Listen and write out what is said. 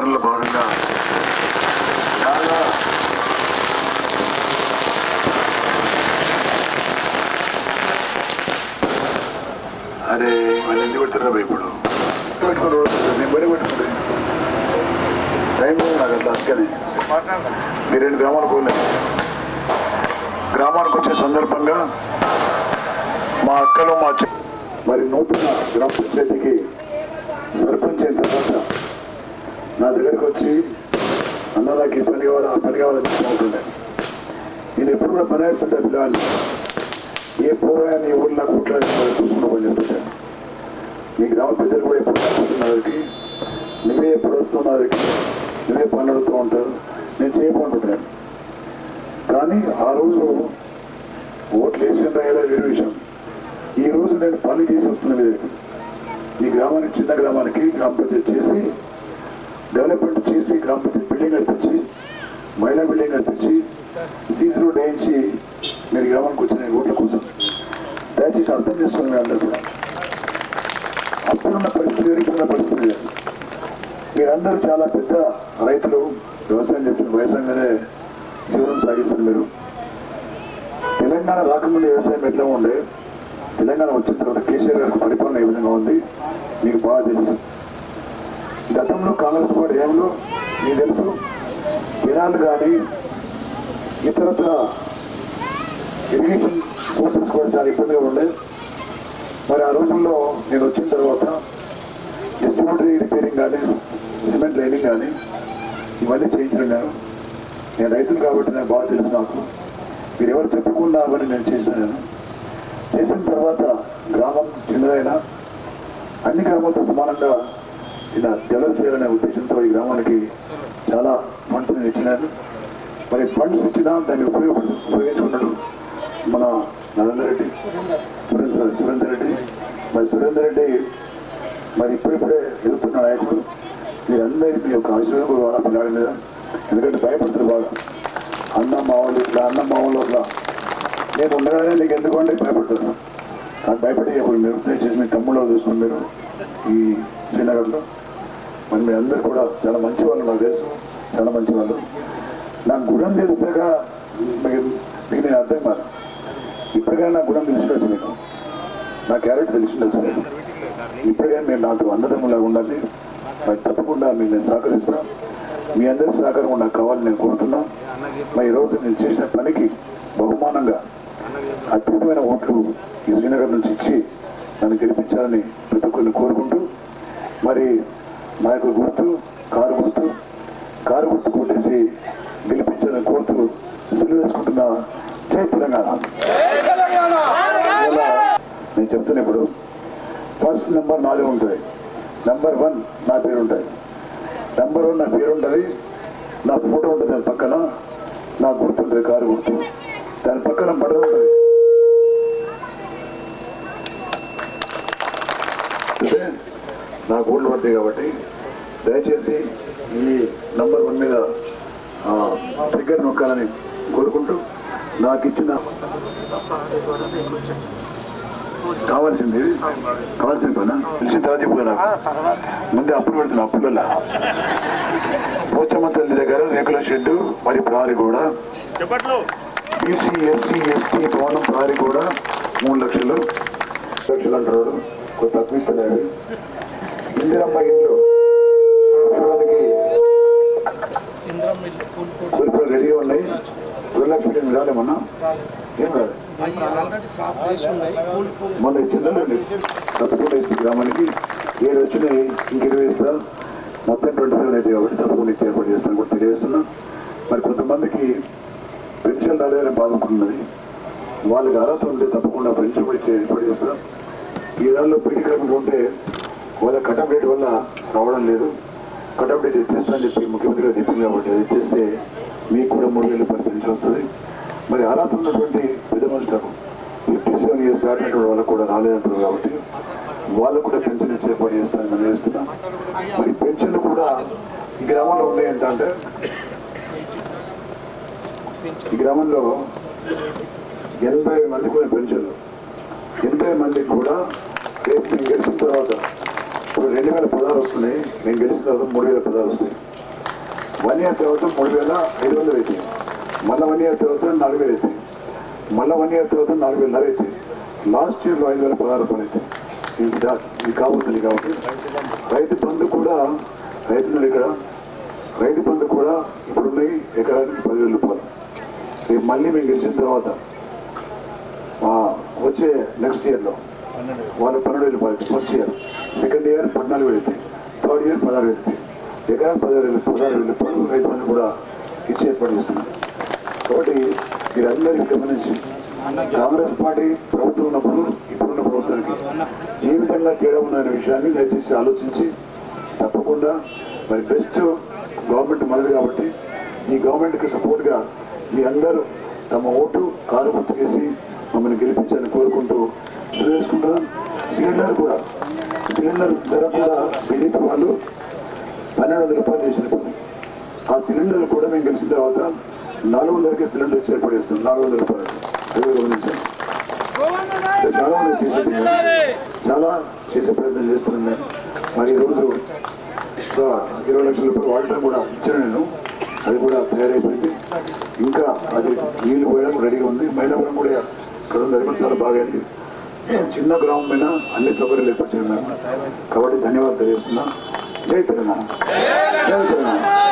సంస్కరణలో భాగంగా చాలా అరే వాళ్ళు ఎందుకు పెడతారా ఇప్పుడు? పెట్టుకుని నేను బయట పెట్టుకుంటే టైం నాకు అంత అక్కని మీరు రెండు గ్రామాలకు వెళ్ళారు గ్రామానికి వచ్చే సందర్భంగా మా అక్కలు మా మరి నూతన గ్రామ పంచాయతీకి సర్పంచ్ అయిన తర్వాత నా దగ్గరికి వచ్చి అన్న నాకు ఈ పని కావాలి ఆ పని కావాలని చెప్పుకుంటుండే నేను ఎప్పుడు కూడా పని వేస్తుంటే పిల్లవాడిని ఏ పోయా నీ ఊళ్ళో కుట్లా చూసుకుంటూ పని చెప్తుంటాను మీ గ్రామ పెద్దలు కూడా ఎప్పుడు వస్తున్నవారికి నువ్వే ఎప్పుడు వస్తున్నవారికి నువ్వే పని అడుగుతూ ఉంటారు. నేను చేయకుంటున్నాను కానీ ఆ రోజు ఓట్లు వేసిన ఏదో వేరే విషయం. ఈ రోజు నేను పని చేసి వస్తున్నాను మీ ఈ గ్రామానికి చిన్న గ్రామానికి గ్రామ పంచాయతీ చేసి డెవలప్మెంట్ చేసి గ్రామ బిల్డింగ్ నడిపించి మహిళా బిల్డింగ్ నడిపించి సీసీ రోడ్ వేయించి మీరు గ్రామానికి వచ్చిన ఓట్ల కోసం దయచేసి అర్థం చేసుకోండి మీ అందరూ కూడా అప్పుడున్న పరిస్థితి వేరు, ఇప్పుడున్న పరిస్థితి. మీరందరూ చాలా పెద్ద రైతులు వ్యవసాయం చేస్తున్న వ్యవసాయంగానే జీవనం సాగిస్తున్నారు మీరు. తెలంగాణ రాకముందు వ్యవసాయం ఎట్లా ఉండే? తెలంగాణ వచ్చిన తర్వాత కేసీఆర్ గారికి పరిపాలన ఏ విధంగా ఉంది? మీకు బాగా తెలుసు. గతంలో కాంగ్రెస్ పార్టీ ఏమలో మీకు తెలుసు. కెనాల్ కానీ ఇతరత్ర ఇరిగేషన్ కోర్సెస్ కూడా చాలా ఇబ్బందిగా ఉండే. మరి ఆ రోజుల్లో నేను వచ్చిన తర్వాత డిస్ట్రిబ్యూటరీ రిపేరింగ్ కానీ సిమెంట్ లైనింగ్ కానీ ఇవన్నీ చేయించడం నేను నేను రైతులు కాబట్టి నాకు బాగా తెలుసు నాకు. మీరు ఎవరు చెప్పకుండా అవన్నీ నేను చేసినాను చేసిన తర్వాత గ్రామం చిన్నదైనా అన్ని గ్రామాలతో సమానంగా ఇలా డెవలప్ చేయాలనే ఉద్దేశంతో ఈ గ్రామానికి చాలా ఫండ్స్ నేను మరి ఫండ్స్ ఇచ్చినా దాన్ని ఉపయోగ ఉపయోగించుకున్నాడు మన నరేందర్ రెడ్డి. సురేందర్ సురేందర్ రెడ్డి. మరి సురేందర్ రెడ్డి మరి ఇప్పుడిప్పుడే ఎదుగుతున్న నాయకుడు. మీరందరికీ మీ యొక్క ఆశీర్వాదం కూడా వాళ్ళ పిల్లాడి మీద. ఎందుకంటే భయపడతారు బాగా. అన్న మావాళ్ళు ఇట్లా అన్నం మావాళ్ళు అట్లా. నేను ఉండగానే నీకు ఎందుకు అంటే భయపడుతున్నాను నాకు భయపడి ఇప్పుడు మీరు దయచేసి మీ తమ్ముళ్ళు చూసుకుని మీరు ఈ శ్రీనగర్లో మరి మీ అందరు కూడా చాలా మంచి వాళ్ళు నాకు తెలుసు. చాలా మంచి వాళ్ళు నాకు గుణం తెలిసాక మీకు మీకు నేను అర్థం కాదు. ఇప్పటికైనా నా గుణం తెలిసినచ్చు మీకు. నా క్యారెక్టర్ తెలిసినచ్చు మీకు. ఇప్పటికైనా మీరు నాతో అన్నదమ్ములాగా ఉండాలి మరి తప్పకుండా మీకు నేను సహకరిస్తాను. మీ అందరి సహకారం నాకు కావాలని నేను కోరుతున్నా. మరి ఈరోజు నేను చేసిన పనికి బహుమానంగా అద్భుతమైన ఓట్లు ఈ శ్రీనగర్ నుంచి ఇచ్చి నన్ను గెలిపించాలని ప్రతి ఒక్కరిని కోరుకుంటూ మరి నా యొక్క గుర్తు కారు గుర్తు కారు గుర్తు కొట్టేసి గెలిపించాలని కోరుతూ సెలవు వేసుకుంటున్న జై తెలంగాణ. నేను చెప్తున్నా ఇప్పుడు ఫస్ట్ నెంబర్ నాదే ఉంటుంది. నెంబర్ వన్ నా పేరు ఉంటుంది. నెంబర్ వన్ నా పేరు ఉంటుంది. నా ఫోటో ఉంటుంది దాని పక్కన. నా గుర్తు ఉంటుంది కారు గుర్తు. దాని పక్కన బట్టలు ఉంటుంది. నాకు ఓట్లు పడతాయి కాబట్టి దయచేసి ఈ నంబర్ వన్ మీద ట్రిగ్గర్ నొక్కాలని కోరుకుంటూ నాకు ఇచ్చిన కావాల్సింది కావాల్సింది పనా. తెలిసిన తర్వాత చెప్పు నాకు. ముందే అప్పులు పెడుతున్నా అప్పుల పోచమ్మ తల్లి దగ్గర రేకుల షెడ్డు మరి ప్రహారీ కూడా బీసీ ఎస్సీ ఎస్టీ భవనం ప్రహారీ కూడా మూడు లక్షలు. లక్షలు అంటారు కొంత తక్కువ ఇందిరమ్మ ఇల్లు. కూలిపోయి రెడీగా ఉన్నాయి. రెండు లక్షలు నేను రాలేమన్నా ఏం రాదు మొన్న ఇచ్చిందండి. తప్పకుండా ఇస్తుంది గ్రామానికి. ఏడు వచ్చినాయి. ఇంక ఇరవై ఇస్తా. మొత్తం ట్వంటీ సెవెన్ అయితే కాబట్టి తప్పకుండా ఇచ్చి ఏర్పాటు చేస్తాను కూడా తెలియజేస్తున్నా. మరి కొంతమందికి పెన్షన్ రాలేదని బాధపడుతున్నది వాళ్ళకి అర్హత ఉంటే తప్పకుండా పెన్షన్ ఇచ్చి ఏర్పాటు చేస్తాం. ఈ దానిలో పీడికలు ఉంటే వాళ్ళ కటప్ డేట్ వల్ల రావడం లేదు కటప్ డేట్ ఇచ్చేస్తా అని చెప్పి ముఖ్యమంత్రి గారు చెప్పింది కాబట్టి అది ఇచ్చేస్తే మీకు కూడా మూడు వేలు రూపాయలు పెన్షన్ వస్తుంది. మరి అర్హత ఉన్నటువంటి పెద్ద మనుషులకు ఫిఫ్టీ సెవెన్ ఇయర్స్ దాటినటువంటి వాళ్ళకు కూడా రాలేదంటారు కాబట్టి వాళ్ళకు కూడా పెన్షన్ ఇచ్చే పని చేస్తారని మనం మరి పెన్షన్లు కూడా ఈ గ్రామంలో ఉన్నాయి ఎంత అంటే ఈ గ్రామంలో ఎనభై మందికి కూడా పెన్షన్లు ఎనభై మందికి కూడా రేపు గెలిచిన తర్వాత ఇప్పుడు రెండు వేల పదహారు వస్తున్నాయి. నేను గెలిచిన తర్వాత మూడు వేల పదహారు వస్తాయి. వన్ ఇయర్ తర్వాత మూడు వేల ఐదు వందలు అవుతాయి. మళ్ళీ వన్ ఇయర్ తర్వాత నాలుగు వేలు అవుతాయి. మళ్ళీ వన్ ఇయర్ తర్వాత నాలుగు వేలన్నర అవుతాయి. లాస్ట్ ఇయర్లో ఐదు వేల పదహారు రూపాయలు అవుతాయి. ఇది కాబోతుంది కాబట్టి. రైతు బంధు కూడా రైతులు ఇక్కడ. రైతు బంధు కూడా ఇప్పుడున్నాయి. ఎకరానికి పదివేల రూపాయలు. రేపు మళ్ళీ మేము గెలిచిన తర్వాత వచ్చే నెక్స్ట్ ఇయర్లో వాళ్ళు పన్నెండు వేలు ఫస్ట్ ఇయర్. సెకండ్ ఇయర్ పద్నాలుగు వేలు థర్డ్ ఇయర్ పదహారు వేలు అవుతాయి ఎకరానికి పదహారు వేలు పదహారు వేలు రూపాయలు రైతు బంధు కూడా ఇచ్చే ఏర్పాటు కాబట్టి మీరందరికీ గమనించి కాంగ్రెస్ పార్టీ ప్రభుత్వం ఉన్నప్పుడు ఇప్పుడున్న ప్రభుత్వానికి ఏ విధంగా తేడా ఉన్న విషయాన్ని దయచేసి ఆలోచించి తప్పకుండా మరి బెస్ట్ గవర్నమెంట్ మనది కాబట్టి ఈ గవర్నమెంట్కి సపోర్ట్గా మీ అందరూ తమ ఓటు కారు గుర్తు చేసి మమ్మల్ని గెలిపించాలని కోరుకుంటూ తెలియజేసుకుంటున్నాం సిలిండర్ కూడా. సిలిండర్ ధర కూడా బీజేపీ వాళ్ళు పన్నెండు వందల రూపాయలు చేసినప్పుడు ఆ సిలిండర్ కూడా మేము గెలిచిన తర్వాత నాలుగు వందలకే సిలిండర్ ఇచ్చి నాలుగు వందల రూపాయలు. అది గమనించాం చాలా మంది చేసే చాలా చేసే ప్రయత్నం చేస్తున్నాను నేను. మరి ఈరోజు ఇరవై లక్షల రూపాయలు వాడటం కూడా ఇచ్చాను నేను. అది కూడా తయారైపోయింది. ఇంకా అది నీళ్ళు పోయడం రెడీగా ఉంది. మైలాపురం కూడా ఇక్కడ ఉంది. అది కూడా చాలా బాగా అయింది. చిన్న గ్రామం మీద అన్ని సౌకర్యాలు ఏర్పరిచాను మేము కాబట్టి ధన్యవాదాలు తెలియజేస్తున్నా. జై తెలంగాణ. జై తెలంగాణ.